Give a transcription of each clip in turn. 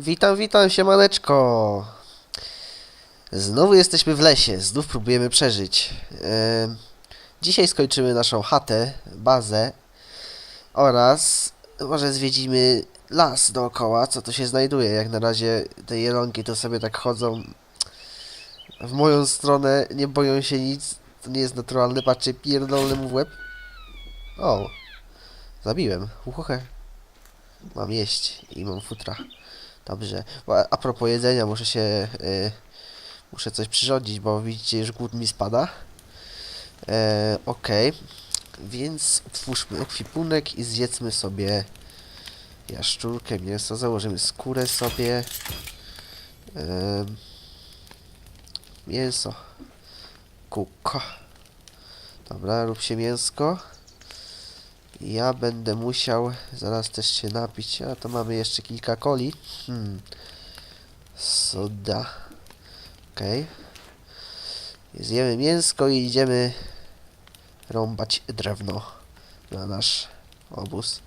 Witam, witam, siemaneczko. Znowu jesteśmy w lesie, znów próbujemy przeżyć. Dzisiaj skończymy naszą chatę, bazę oraz może zwiedzimy las dookoła, co tu się znajduje. Jak na razie te jelonki to sobie tak chodzą w moją stronę, nie boją się nic, to nie jest naturalne. Patrzcie, pierdolny mu w łeb. O, zabiłem, uchochę. Mam jeść i mam futra. Dobrze. A propos jedzenia, muszę się. y, muszę coś przyrządzić, bo widzicie, już głód mi spada. E, Okej. Więc otwórzmy ekwipunek i zjedzmy sobie jaszczurkę, mięso. Założymy skórę sobie. Em, mięso. Kółko. Dobra, rób się mięsko. Ja będę musiał zaraz też się napić. A to mamy jeszcze kilka coli. Hmm. Soda. Okej. Zjemy mięsko i idziemy rąbać drewno na nasz obóz.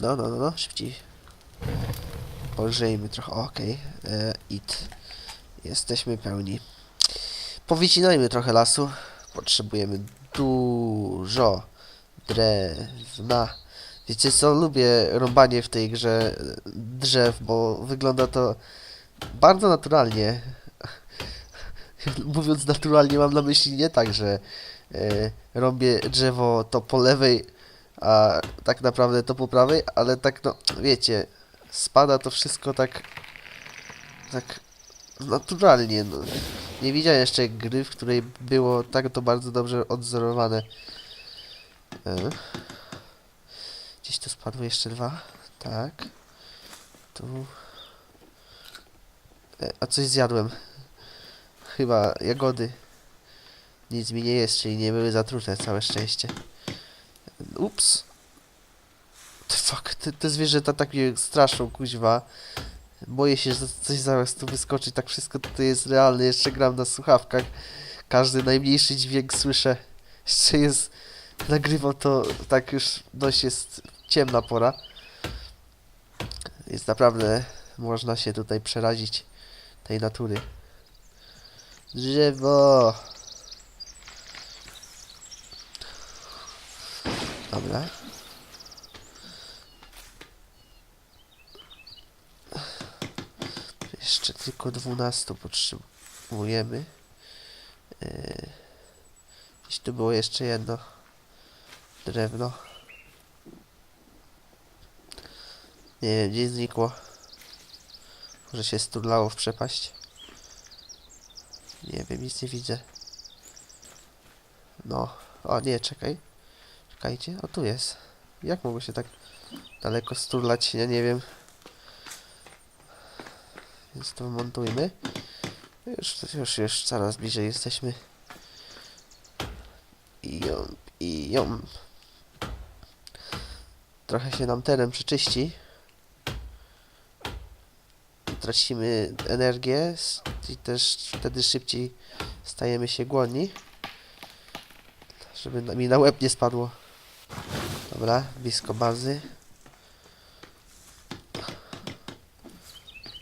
No, no, no, no, szybciej. Pogrzejmy trochę. Okej. E, It. Jesteśmy pełni. Powycinajmy trochę lasu. Potrzebujemy dużo drewna. Wiecie co, lubię rąbanie w tej grze drzew, bo wygląda to bardzo naturalnie. Mówiąc naturalnie mam na myśli nie tak, że e, rąbię drzewo to po lewej, a tak naprawdę to po prawej, ale tak no, wiecie, spada to wszystko tak tak naturalnie. No. Nie widziałem jeszcze gry, w której było tak to bardzo dobrze odzorowane. E. Gdzieś tu spadły jeszcze dwa. Tak. Tu. E, a coś zjadłem. Chyba jagody. Nic mi nie jest, czyli nie były zatrute, całe szczęście. Ups. Fuck, te, te zwierzęta tak mnie straszą, kuźwa. Boję się, że coś zaraz tu wyskoczy, tak wszystko tutaj jest realne, jeszcze gram na słuchawkach. Każdy najmniejszy dźwięk słyszę. Jeszcze jest... Nagrywam to, tak już dość jest ciemna pora. Więc naprawdę można się tutaj przerazić tej natury. Drzewo! Dobra. Jeszcze tylko 12 potrzebujemy. Yy. Gdzieś tu było jeszcze jedno drewno. Nie wiem, gdzie znikło. Może się sturlało w przepaść. Nie wiem, nic nie widzę. No. O, nie, czekaj. Czekajcie. O, tu jest. Jak mogło się tak daleko sturlać? Ja nie wiem. Więc to montujmy. Już, już, już coraz bliżej jesteśmy. I ją, i ją. Trochę się nam teren przeczyści. Tracimy energię i też wtedy szybciej stajemy się głodni. Żeby mi na łeb nie spadło. Dobra, blisko bazy.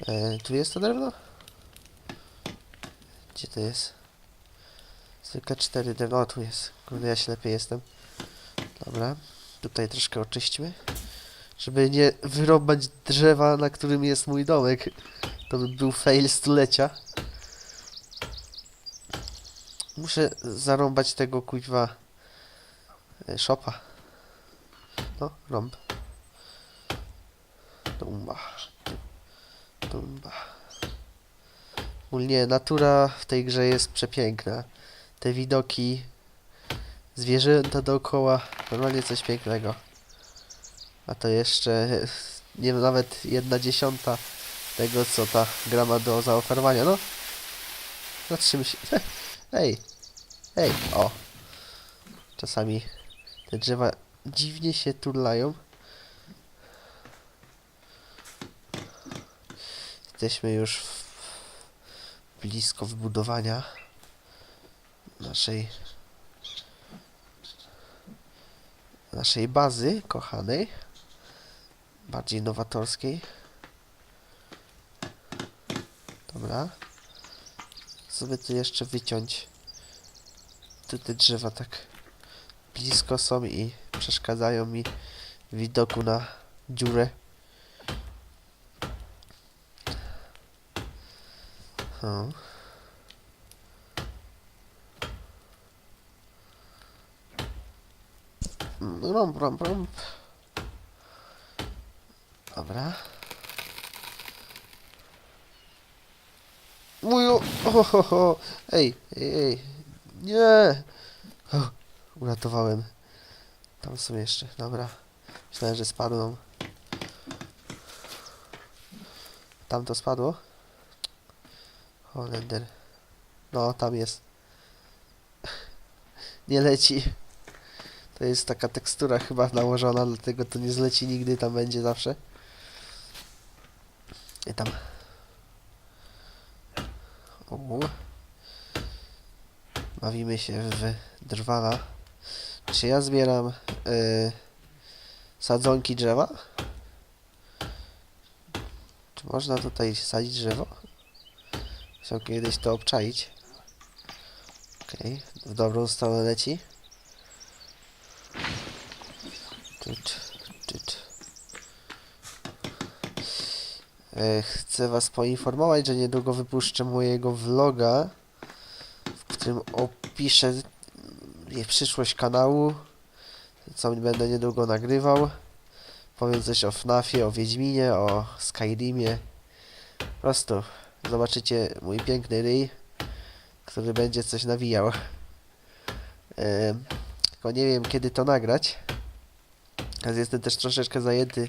E, tu jest to drewno? Gdzie to jest? Zwykle 4 drewno. O, tu jest. Kurde, ja ślepy jestem. Dobra. Tutaj troszkę oczyśćmy. Żeby nie wyrąbać drzewa, na którym jest mój domek. To by był fail stulecia. Muszę zarąbać tego kuźwa e, szopa. No, rąb. Tumba. Tumba. Ogólnie natura w tej grze jest przepiękna. Te widoki, zwierzęta dookoła, normalnie coś pięknego. A to jeszcze nie nawet jedna dziesiąta tego, co ta gra ma do zaoferowania. No, zatrzymy się. Ej, ej, o. Czasami te drzewa dziwnie się turlają. Jesteśmy już w, blisko wybudowania naszej naszej bazy kochanej, bardziej nowatorskiej. Dobra. Sobie tu jeszcze wyciąć. Tu te drzewa tak blisko są i przeszkadzają mi widoku na dziurę. Hmm. Rom, rom, rom. Dobra. Mój o, o, ho, ho. Ej, ej, ej. Nie. O, uratowałem. Tam są jeszcze, dobra. Myślałem, że spadną. Tam to spadło? Holender. No, tam jest. Nie leci. To jest taka tekstura chyba nałożona, dlatego to nie zleci nigdy, tam będzie zawsze. I tam. O. Bawimy się w drwala. Czy ja zbieram y, sadzonki drzewa? Czy można tutaj sadzić drzewo? Chciał kiedyś to obczaić. Okej, w dobrą stronę leci. Chcę Was poinformować, że niedługo wypuszczę mojego vloga, w którym opiszę mm, przyszłość kanału, co będę niedługo nagrywał. Powiem coś o FNAFie, o Wiedźminie, o Skyrimie. Po prostu zobaczycie mój piękny ryj, który będzie coś nawijał. Em, tylko nie wiem kiedy to nagrać. Teraz jestem też troszeczkę zajęty,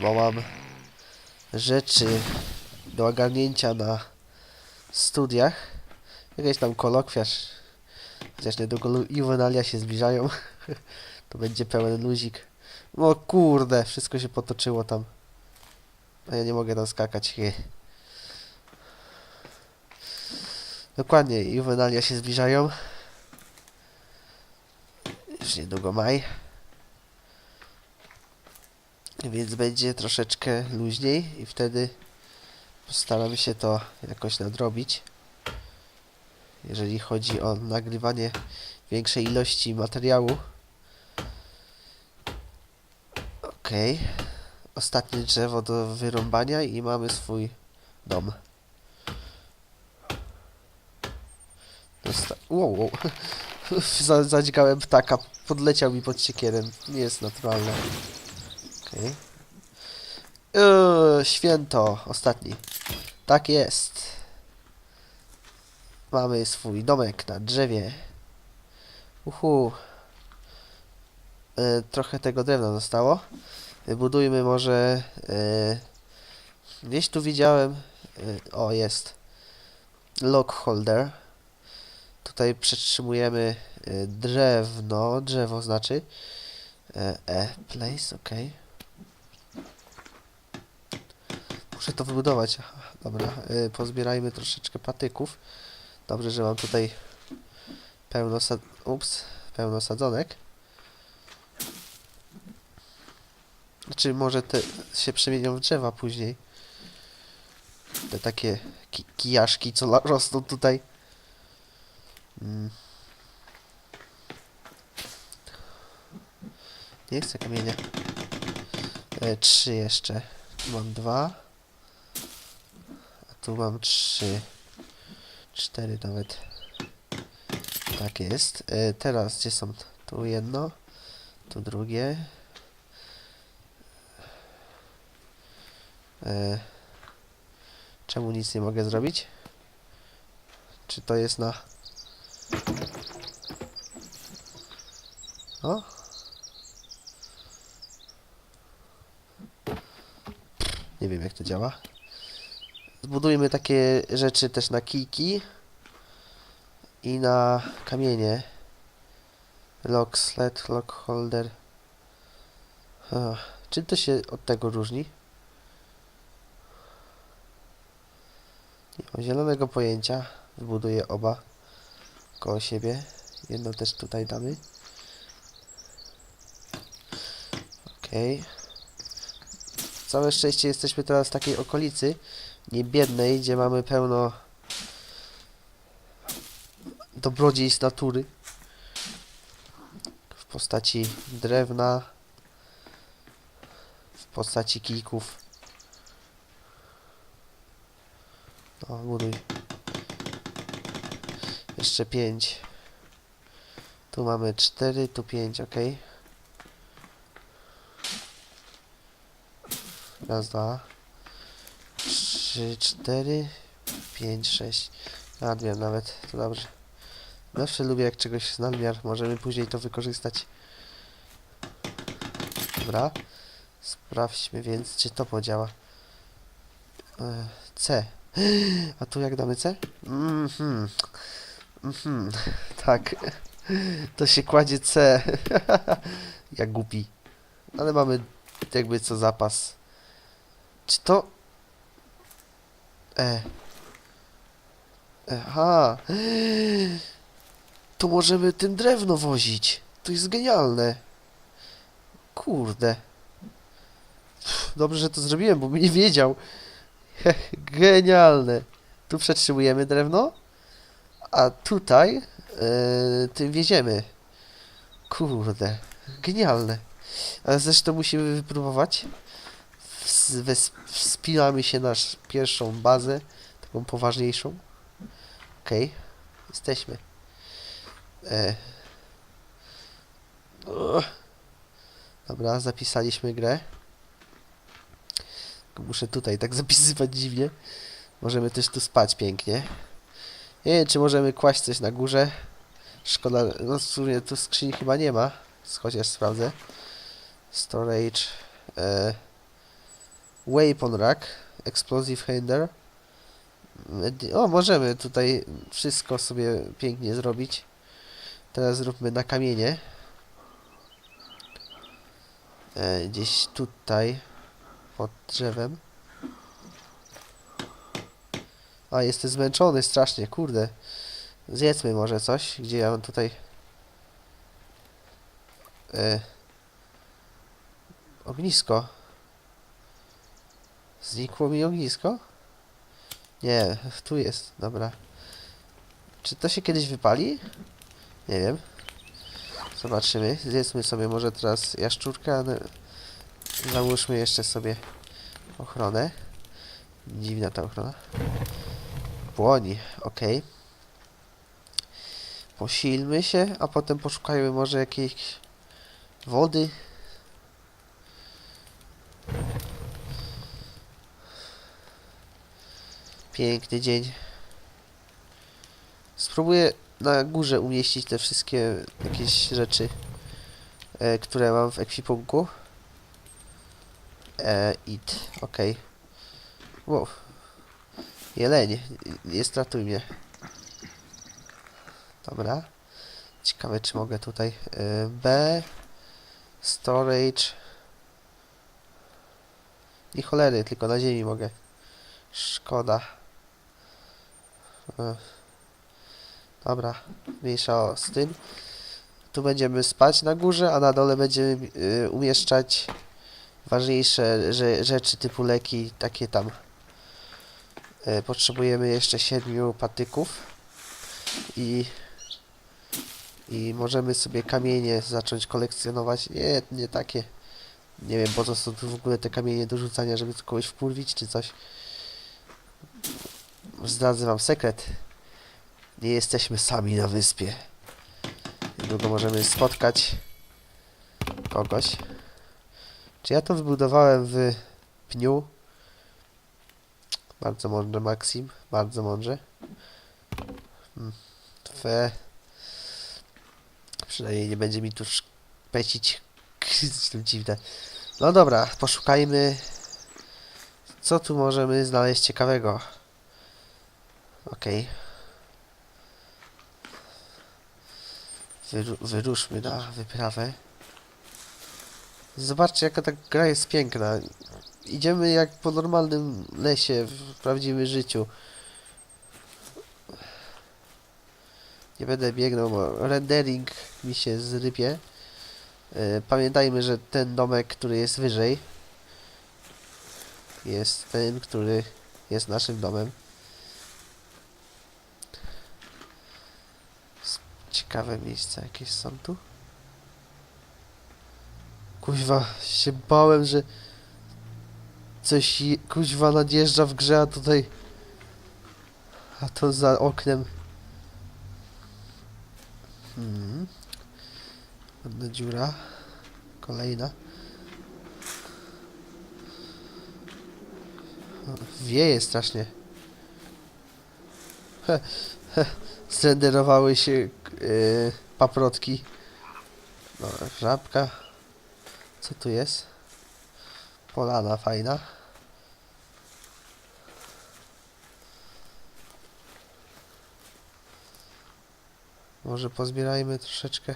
bo mam rzeczy do ogarnięcia na studiach. Jakieś tam kolokwiarz, chociaż niedługo juwenalia się zbliżają, to będzie pełen luzik. O kurde, wszystko się potoczyło tam. A ja nie mogę tam skakać. Dokładnie, juwenalia się zbliżają. Już niedługo maj. Więc będzie troszeczkę luźniej i wtedy postaram się to jakoś nadrobić. Jeżeli chodzi o nagrywanie większej ilości materiału. Okej. Ostatnie drzewo do wyrąbania i mamy swój dom. Dosta wow, wow. Ptaka, podleciał mi pod siekierem. Nie jest naturalne. Okej. Eee, święto, ostatni. Tak jest. Mamy swój domek na drzewie. Uhu. E, trochę tego drewna zostało. Wybudujmy może... E, gdzieś tu widziałem... E, o, jest. Lock holder. Tutaj przetrzymujemy e, drewno. Drzewo znaczy. E, e place, okej. Muszę to wybudować. Dobra, y, pozbierajmy troszeczkę patyków. Dobrze, że mam tutaj pełno sad... Ups, pełno sadzonek. Znaczy, może te się przemienią w drzewa później. Te takie ki kijaszki, co rosną tutaj. Mm. Nie chcę kamienia. E, trzy jeszcze. Mam dwa. Tu mam trzy. Cztery nawet. Tak jest. E, teraz gdzie są? Tu jedno. Tu drugie. E, czemu nic nie mogę zrobić? Czy to jest na... O? Nie wiem jak to działa. Zbudujmy takie rzeczy też na kijki i na kamienie. Lock sled, lock holder. Czym to się od tego różni? Nie mam zielonego pojęcia. Zbuduję oba koło siebie. Jedno też tutaj damy. Okej. Całe szczęście jesteśmy teraz w takiej okolicy niebiednej, gdzie mamy pełno dobrodziejstw natury w postaci drewna, w postaci kijków. No, buduj. Jeszcze pięć. Tu mamy cztery, tu pięć, ok. Raz, dwa, trzy, cztery, pięć, sześć. Nadmiar nawet, to dobrze. Zawsze lubię jak czegoś jest nadmiar, możemy później to wykorzystać. Dobra. Sprawdźmy więc, czy to podziała. E, C. A tu jak damy C? Mhm. Mhm. Tak. To się kładzie C. jak głupi. Ale mamy jakby co zapas. Czy to... E. Aha. To możemy tym drewno wozić. To jest genialne. Kurde. Dobrze, że to zrobiłem, bo bym nie wiedział. Genialne. Tu przetrzymujemy drewno, a tutaj yy, tym wieziemy. Kurde. Genialne. Ale zresztą musimy wypróbować. Wspinamy się na sz- pierwszą bazę, taką poważniejszą. Okej, jesteśmy. E. Dobra, zapisaliśmy grę. Muszę tutaj tak zapisywać dziwnie. Możemy też tu spać pięknie. Nie wiem, czy możemy kłaść coś na górze. Szkoda, no w sumie tu skrzyni chyba nie ma. Chociaż sprawdzę. Storage. E, weapon rack. Explosive hander. Medi- O, możemy tutaj wszystko sobie pięknie zrobić. Teraz zróbmy na kamienie. E, gdzieś tutaj. Pod drzewem. A, jestem zmęczony strasznie, kurde. Zjedzmy może coś. Gdzie ja mam tutaj... E, ognisko. Znikło mi ognisko? Nie, tu jest, dobra. Czy to się kiedyś wypali? Nie wiem. Zobaczymy. Zjedzmy sobie może teraz jaszczurkę, ale załóżmy jeszcze sobie ochronę. Dziwna ta ochrona. Płoni, ok. Posilmy się, a potem poszukajmy może jakiejś wody. Piękny dzień. Spróbuję na górze umieścić te wszystkie jakieś rzeczy, e, które mam w ekwipunku. E, it, ok. Wow. Jeleń, nie stratuj mnie. Dobra. Ciekawe, czy mogę tutaj. E, B. Storage. I cholery, tylko na ziemi mogę. Szkoda. Dobra, mniejsza z tym. Tu będziemy spać na górze, a na dole będziemy y, umieszczać ważniejsze rze rzeczy typu leki, takie tam. Y, potrzebujemy jeszcze siedmiu patyków i i możemy sobie kamienie zacząć kolekcjonować. Nie, nie takie. Nie wiem po co są tu w ogóle te kamienie do rzucania, żeby kogoś wkurwić czy coś. Zdradzę wam sekret. Nie jesteśmy sami na wyspie. Niedługo możemy spotkać kogoś. Czy ja to wybudowałem w pniu? Bardzo mądrze, Maxim. Bardzo mądrze. Hmm. Twe. Przynajmniej nie będzie mi tu szpecić. to dziwne. No dobra, poszukajmy. Co tu możemy znaleźć ciekawego? Okej. Wyru wyruszmy na wyprawę. Zobaczcie, jaka ta gra jest piękna. Idziemy jak po normalnym lesie, w prawdziwym życiu. Nie będę biegnął, bo rendering mi się zrypie. E, Pamiętajmy, że ten domek, który jest wyżej, jest ten, który jest naszym domem. S- Ciekawe miejsca jakieś są tu. Kuźwa, się bałem, że coś je- kuźwa nadjeżdża w grze, a tutaj a to za oknem. Hmm. Jedna dziura. Kolejna. Wieje strasznie. He, he, zrenderowały się yy, paprotki. No, żabka. Co tu jest? Polana fajna. Może pozbierajmy troszeczkę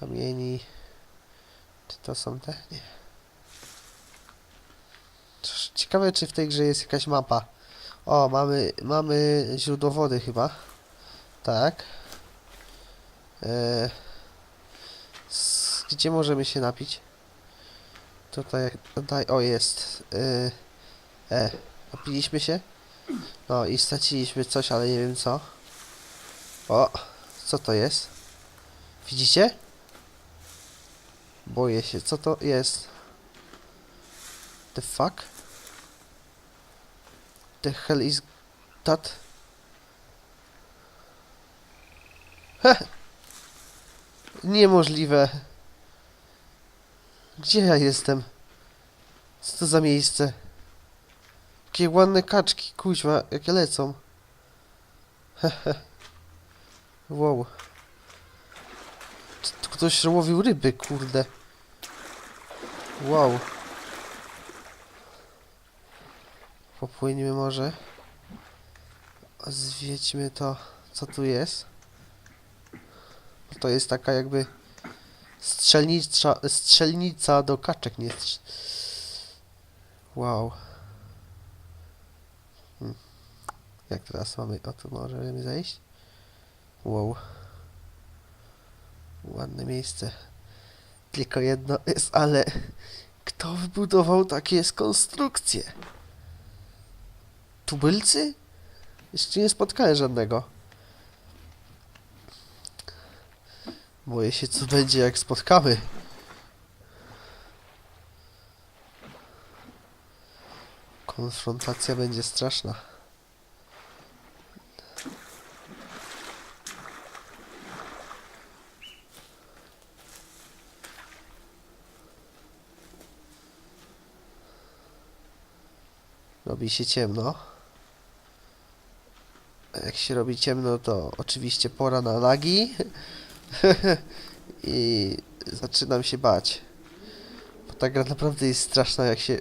kamieni. Czy to są te? Nie. Ciekawe, czy w tej grze jest jakaś mapa. O, mamy, mamy źródło wody chyba. Tak. E, gdzie możemy się napić? Tutaj, tutaj, o jest. E, e, napiliśmy się? No i straciliśmy coś, ale nie wiem co. O, co to jest? Widzicie? Boję się, co to jest? The fuck? The hell is that? Heh! Niemożliwe. Gdzie ja jestem? Co to za miejsce? Jakie ładne kaczki, kuźwa, jakie lecą. Hehe. Wow. Ktoś łowił ryby, kurde. Wow. Popłyńmy może. Zwiedźmy to, co tu jest. To jest taka jakby strzelnica, strzelnica do kaczek, nie. Wow. Hmm. Jak teraz mamy, o tu możemy zejść? Wow. Ładne miejsce. Tylko jedno jest, ale kto wybudował takie konstrukcje? Tubylcy? Jeszcze nie spotkałem żadnego. Boję się, co będzie, jak spotkamy. Konfrontacja będzie straszna. Robi się ciemno. A Jak się robi ciemno, to oczywiście pora na lagi. I zaczynam się bać. Bo ta gra naprawdę jest straszna, jak się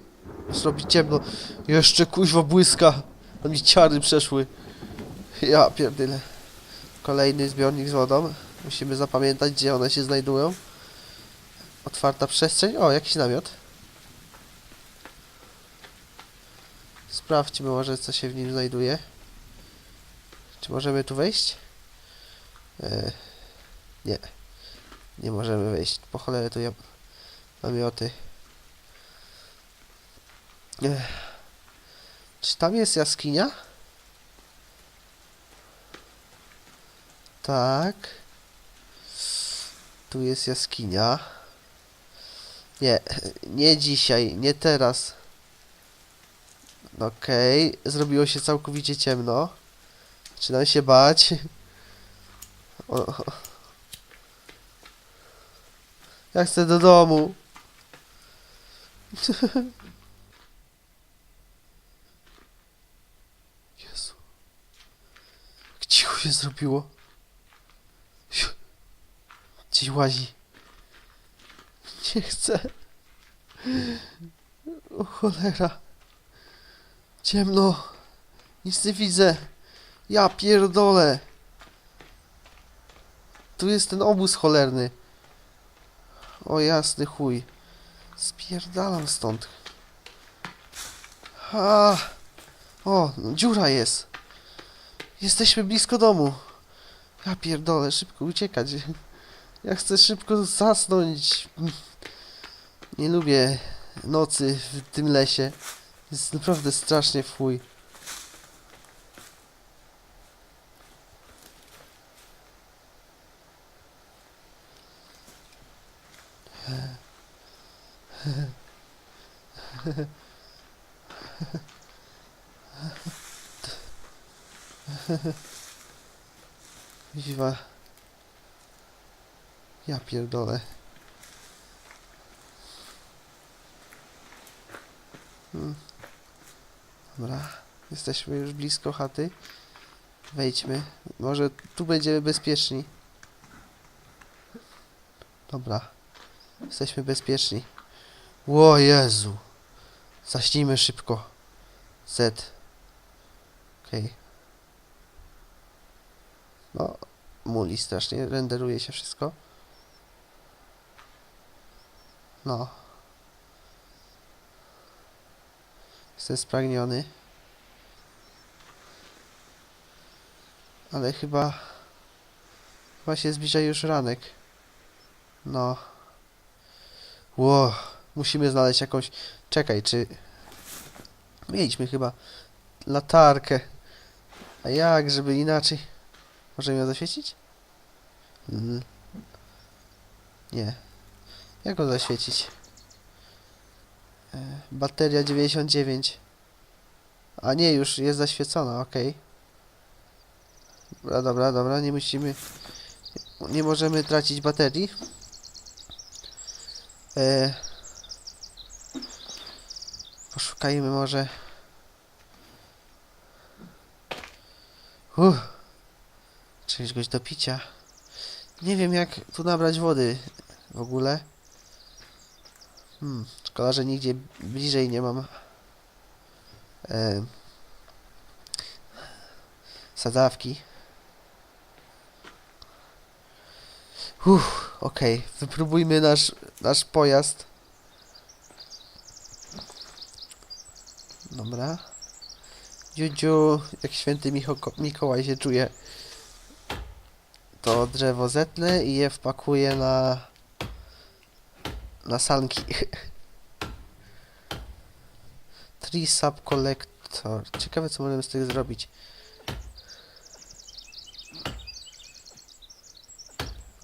zrobi ciemno. Jeszcze kuźwa błyska. A mi ciary przeszły. Ja pierdyle. Kolejny zbiornik z wodą. Musimy zapamiętać, gdzie one się znajdują. Otwarta przestrzeń. O, jakiś namiot. Sprawdźmy może, co się w nim znajduje. Czy możemy tu wejść? E, nie. Nie możemy wejść. Po cholerę tu ja... namioty. Czy tam jest jaskinia? Tak. Tu jest jaskinia. Nie, nie dzisiaj, nie teraz. Okej, zrobiło się całkowicie ciemno. Zaczynam się bać. O. Ja chcę do domu. Jezu. Jak cicho się zrobiło. Gdzieś łazi. Nie chcę. O cholera. Ciemno. Nic nie widzę. Ja pierdolę. Tu jest ten obóz cholerny. O jasny chuj. Spierdalam stąd. A. O, dziura jest. Jesteśmy blisko domu. Ja pierdolę, szybko uciekać. Ja chcę szybko zasnąć. Nie lubię nocy w tym lesie. Jest naprawdę strasznie w Ja pierdolę. Hmm. Dobra, jesteśmy już blisko chaty. Wejdźmy. Może tu będziemy bezpieczni. Dobra. Jesteśmy bezpieczni. Ło Jezu. Zaśnijmy szybko. Z. Okej. No, muli strasznie. Renderuje się wszystko. No. Jestem spragniony. Ale chyba... Chyba się zbliża już ranek. No. Ło. Musimy znaleźć jakąś... Czekaj, czy... Mieliśmy chyba latarkę. A jak, żeby inaczej... Możemy ją zaświecić? Mhm. Nie. Jak go zaświecić? E, Bateria 99. A nie, już jest zaświecona, okej. Dobra, dobra, dobra, nie musimy... Nie możemy tracić baterii. E, poszukajmy może... Uff. Czegoś do picia. Nie wiem jak tu nabrać wody w ogóle. Hmm, szkoda, że nigdzie bliżej nie mam e, sadzawki. Uff, okej, wypróbujmy nasz, nasz pojazd. Dobra. Dziudziu, jak święty Micho- Mikołaj się czuje. To drzewo zetnę i je wpakuję na na sanki. Tree Sub Collector. Ciekawe co możemy z tych zrobić.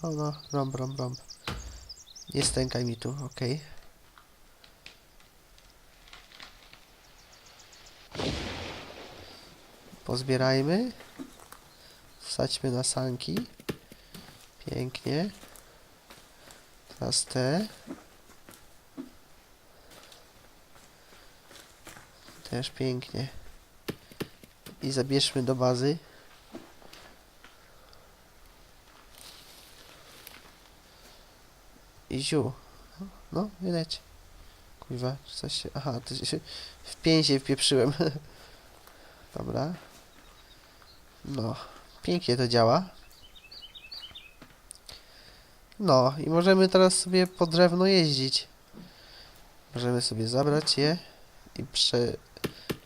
O no, rąb, rąb, rąb. Nie stękaj mi tu, okej. Pozbierajmy. Wsadźmy na sanki. Pięknie. Teraz te. Też pięknie. I zabierzmy do bazy. I ziu. No, widać. Kuźwa, czy coś się... Aha, to się... W pięsie wpieprzyłem. Dobra. No, pięknie to działa. No, i możemy teraz sobie po drewno jeździć. Możemy sobie zabrać je i prze,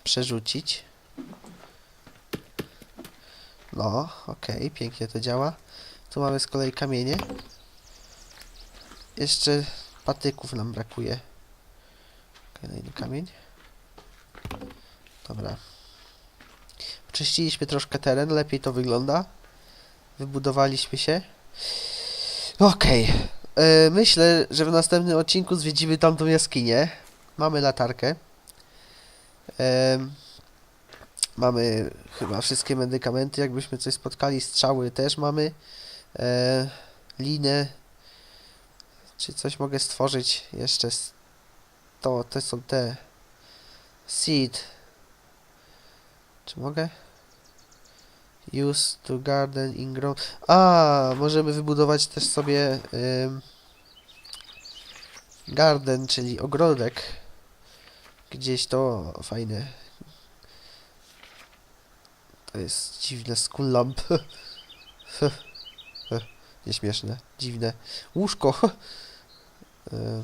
przerzucić. No, okej, pięknie to działa. Tu mamy z kolei kamienie. Jeszcze patyków nam brakuje. Kolejny kamień. Dobra. Oczyściliśmy troszkę teren, lepiej to wygląda. Wybudowaliśmy się. Okej. E, Myślę, że w następnym odcinku zwiedzimy tamtą jaskinię. Mamy latarkę. Em, mamy chyba wszystkie medykamenty, jakbyśmy coś spotkali. Strzały też mamy. E, linę. Czy coś mogę stworzyć jeszcze? To, to są te. Seed. Czy mogę? Use to garden in ground. A, możemy wybudować też sobie ym, garden, czyli ogrodek. Gdzieś to fajne. To jest dziwne school lamp. Nieśmieszne, dziwne. Łóżko. Y,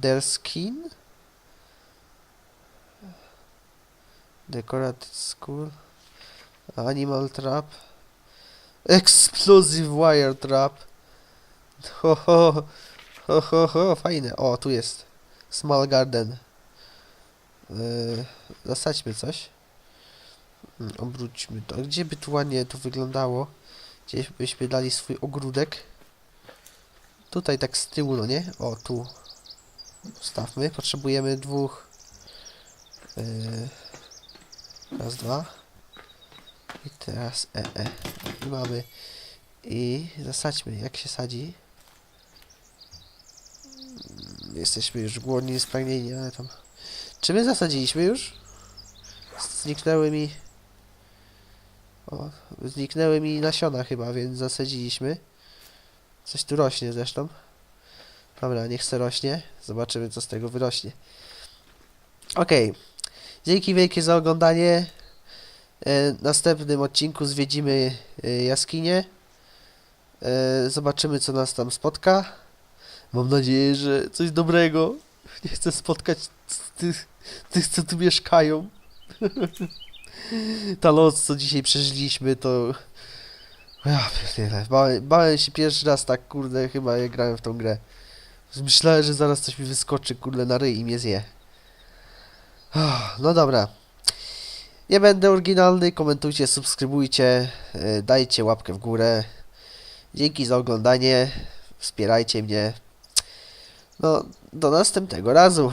Their skin. Decorated school. Animal trap. Explosive wire trap. Ho, ho, ho, ho, ho, fajne. O, tu jest. Small garden. Yy, zasadźmy coś. Mm, Obróćmy to. Gdzie by tu ładnie to wyglądało? Gdzieś byśmy dali swój ogródek. Tutaj tak z tyłu, no nie? O, tu. Ustawmy. Potrzebujemy dwóch. Yy, raz, dwa. I teraz e, e. I mamy. I zasadźmy. Jak się sadzi? Mm, Jesteśmy już głodni, spragnieni, ale tam. Czy my zasadziliśmy już? Zniknęły mi. O, zniknęły mi nasiona chyba, więc zasadziliśmy. Coś tu rośnie zresztą. Dobra, niech se rośnie. Zobaczymy, co z tego wyrośnie. Okej. Dzięki wielkie za oglądanie. E, następnym odcinku zwiedzimy e, jaskinię. E, zobaczymy, co nas tam spotka. Mam nadzieję, że coś dobrego. Nie chcę spotkać tych, tych co tu mieszkają. Ta noc, co dzisiaj przeżyliśmy, to... Ja pierdzielę. Bałem, bałem się pierwszy raz tak, kurde, chyba jak grałem w tą grę. Myślałem, że zaraz coś mi wyskoczy, kurde, na ryj i mnie zje. Ah, No dobra. Nie będę oryginalny, komentujcie, subskrybujcie, e, dajcie łapkę w górę. Dzięki za oglądanie, wspierajcie mnie. No, do następnego razu.